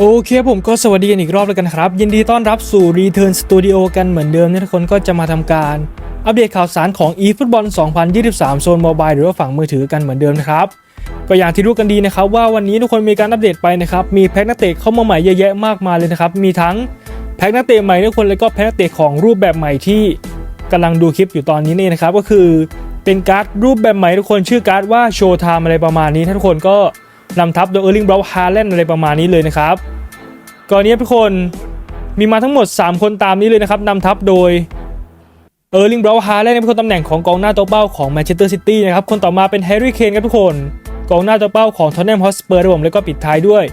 โอเคผมก็สวัสดีกันอีกรอบแล้วกันครับ ยินดีต้อนรับสู่ Return Studio กันเหมือนเดิมนะทุกคนก็จะมาทำการ อัปเดตข่าวสารของ eFootball 2023 โซนโมบายหรือว่าฝั่งมือถือกันเหมือนเดิมนะครับ ก็อย่างที่รู้กันดีนะครับ ว่าวันนี้ทุกคนมีการอัปเดตไปนะครับ มีแพ็กนักเตะเข้ามาใหม่เยอะแยะมากมายเลยนะครับ มีทั้งแพ็กนักเตะใหม่ทุกคนแล้วก็แพ็กนักเตะของรูปแบบใหม่ที่กำลังดูคลิปอยู่ตอนนี้นี่นะครับก็คือเป็นการ์ดรูปแบบใหม่ทุกคนชื่อการ์ดว่าโชว์ไทม์อะไรประมาณนี้ถ้าทุกคนก็ นำทับโดยเออร์ลิงบราวฮาร์แลนอะไรประมาณนี้เลยนะครับก่อนนี้ทุกคนมีมาทั้งหมด 3 คนตามนี้เลยนะครับนำทับโดยเออร์ลิงบราวฮาร์แลนเป็นคนตำแหน่งของกองหน้าตัวเป้าของแมนเชสเตอร์ซิตี้นะครับคนต่อมาเป็นแฮร์รี่เคนครับทุกคนกองหน้าตัวเป้าของทอนแนมฮอสเปอร์ระผมแล้วก็ปิดท้ายด้วย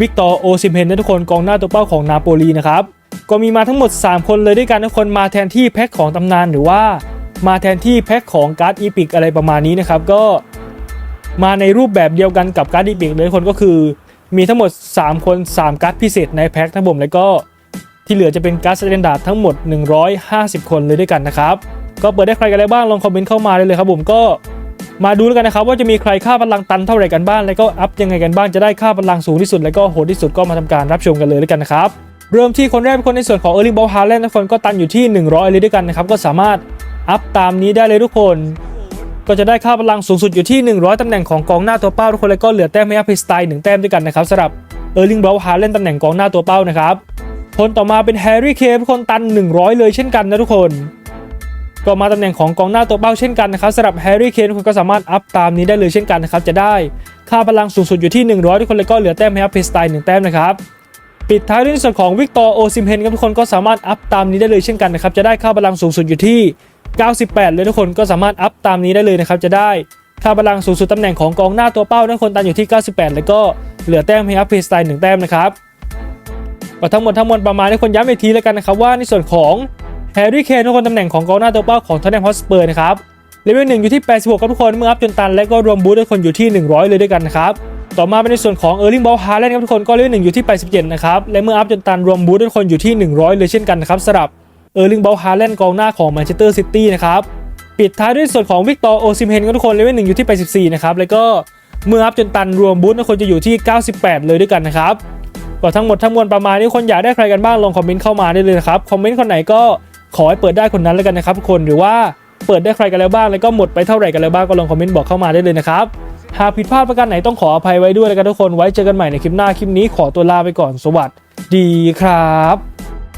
วิกตอร์โอซิมเฮนนะทุกคนกองหน้าตัวเป้าของนาโปลีนะครับก็มีมาทั้งหมด 3 คนเลยด้วยกันทุกคนมาแทนที่แพ็คของตำนานหรือว่ามาแทนที่แพ็คของการ์ดอีพิกอะไรประมาณนี้นะครับก็ มาในรูปแบบเดียวกันกับการ์ดอีพิกเลยคนก็คือ มีทั้งหมด 3 คน 3 การ์ดพิเศษในแพ็คทั้งผมแล้วก็ที่เหลือจะเป็นการ์ดสแตนดาร์ดทั้งหมด 150 คนเลยด้วยกันนะครับก็เปิดได้ใครกันได้บ้างลองคอมเมนต์เข้ามาได้เลยครับผมก็มาดูแล้วกันนะครับว่าจะมีใครค่าพลังตันเท่าไหร่กันบ้างแล้วก็อัพยังไงกันบ้างจะได้ค่าพลังสูงที่สุด แล้วก็โหดที่สุดก็มาทำการรับชมกันเลยแล้วกันนะครับเริ่มที่คนแรกเป็นคนในส่วนของเออร์ลิงบอลฮาร์แลนด์ทุกคนก็ตันอยู่ที่ 100 เลยด้วยกันนะครับก็สามารถอัพตามนี้ได้เลยทุกคน ก็จะได้ค่าพลังสูงสุดอยู่ที่ 100 ตำแหน่งของกองหน้าตัวเป้าทุกคนแล้วก็เหลือแต้มให้อัพสไตล์หนึ่งแต้มด้วยกันนะครับสำหรับเออร์ลิงบอลฮาร์แลนตำแหน่งกองหน้าตัวเป้านะครับคนต่อมาเป็นแฮร์รี่เคทุกคนตัน 100 เลยเช่นกันนะทุกคน ก็มาตำแหน่งของกองหน้าตัวเป้าเช่นกันนะครับสำหรับแฮร์รี่เคนทุกคนก็สามารถอัพตามนี้ได้เลยเช่นกันนะครับจะได้ค่าพลังสูงสุดอยู่ที่ 100 ทุกคนเลยก็เหลือแต้มให้อัพสไตล์หนึ่งแต้มนะครับปิดท้ายด้วยส่วนของวิกตอร์โอซิมเฮนครับทุกคนก็สามารถอัพตามนี้ได้เลยเช่นกันนะครับจะได้ค่าพลังสูงสุดอยู่ที่ 98 เลยทุกคนก็สามารถอัพตามนี้ได้เลยนะครับจะได้ค่าพลังสูงสุดตำแหน่งของกองหน้าตัวเป้าทุกคนตันอยู่ที่ 98 แล้วก็เหลือแต้มให้อัพเพสไตล์หนึ่งแต้มนะครับก็ทั้งหมดทั้งมวลประมาณนี้คนย้ำอีกทีแล้วกันนะครับว่าในส่วนของแฮร์รี่เคนทุกคนตำแหน่งของกองหน้าตัวเป้าของทอนแนมฮอสเปอร์นะครับเลเวลหนึ่งอยู่ที่ 86ครับทุกคนเมื่ออัพจนตันและก็รวมบูททุกคนอยู่ที่ 100 เลยด้วยกันนะครับต่อมาเป็นในส่วนของเออร์ลิงบอลฮาร์แลนด์ครับทุกคนก็เลเวลหนึ่งอยู่ที่ 87 นะครับและเมื่ออัพจนตันรวมบูททุกคนอยู่ที่ 100 เลยเช่นกันนะครับสำหรับ เออร์ลิงบอลฮาแลนด์กองหน้าของแมนเชสเตอร์ซิตี้นะครับปิดท้ายด้วยส่วนของวิกตอร์โอซิมเฮนครับทุกคนเลเวลหนึ่งอยู่ที่ 84 นะครับแล้วก็เมื่ออัพจนตันรวมบูททุกคนจะอยู่ที่ 98 เลยด้วยกันนะครับก็ทั้งหมดทั้งมวลประมาณนี้คนอยากได้ใครกันบ้างลองคอมเมนต์เข้ามาได้เลยนะครับคอมเมนต์คนไหนก็ขอให้เปิดได้คนนั้นแล้วกันนะครับทุกคนหรือว่าเปิดได้ใครกันแล้วบ้างแล้วก็หมดไปเท่าไหร่กันแล้วบ้างก็ลองคอมเมนต์บอกเข้ามาได้เลยนะครับหากผิดพลาดประการไหนต้องขออภัยไว้ด้วยแล้วกันทุกคนไว้เจอกันใหม่ในคลิปหน้าคลิปนี้ขอตัวลาไปก่อนสวัสดีครับ